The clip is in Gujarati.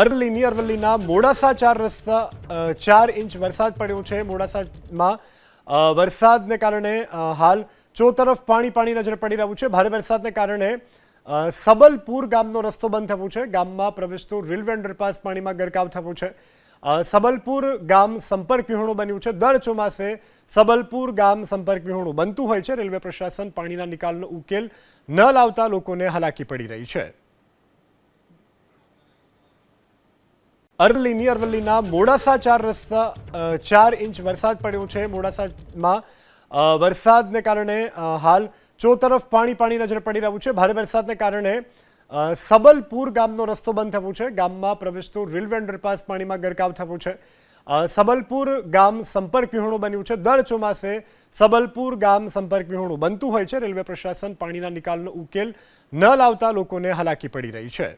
અરવલ્લીની અરવલ્લીના મોડાસા ચાર રસ્તા ચાર ઇંચ વરસાદ પડ્યો છે. મોડાસામાં વરસાદને કારણે હાલ ચોતરફ પાણી પાણી નજર પડી રહ્યું છે. ભારે વરસાદને કારણે સબલપુર ગામનો રસ્તો બંધ થયો છે. ગામમાં પ્રવેશતો રેલવે અંડરપાસ પાણીમાં ગરકાવ થયો છે. સબલપુર ગામ સંપર્ક વિહોણું બન્યું છે. દર ચોમાસે સબલપુર ગામ સંપર્ક વિહોણું બનતું હોય છે. રેલવે પ્રશાસન પાણીના નિકાલનો ઉકેલ ન લાવતા લોકોને હાલાકી પડી રહી છે. અરવલ્લીની અરવલ્લીના મોડાસા ચાર રસ્તા ચાર ઇંચ વરસાદ પડ્યો છે. મોડાસામાં વરસાદને કારણે હાલ ચોતરફ પાણી પાણી નજર પડી રહ્યું છે. ભારે વરસાદને કારણે સબલપુર ગામનો રસ્તો બંધ થયો છે. ગામમાં પ્રવેશતો રેલવે અંડરપાસ પાણીમાં ગરકાવ થયો છે. સબલપુર ગામ સંપર્ક વિહોણું બન્યું છે. દર ચોમાસે સબલપુર ગામ સંપર્ક વિહોણું બનતું હોય છે. રેલવે પ્રશાસન પાણીના નિકાલનો ઉકેલ ન લાવતા લોકોને હાલાકી પડી રહી છે.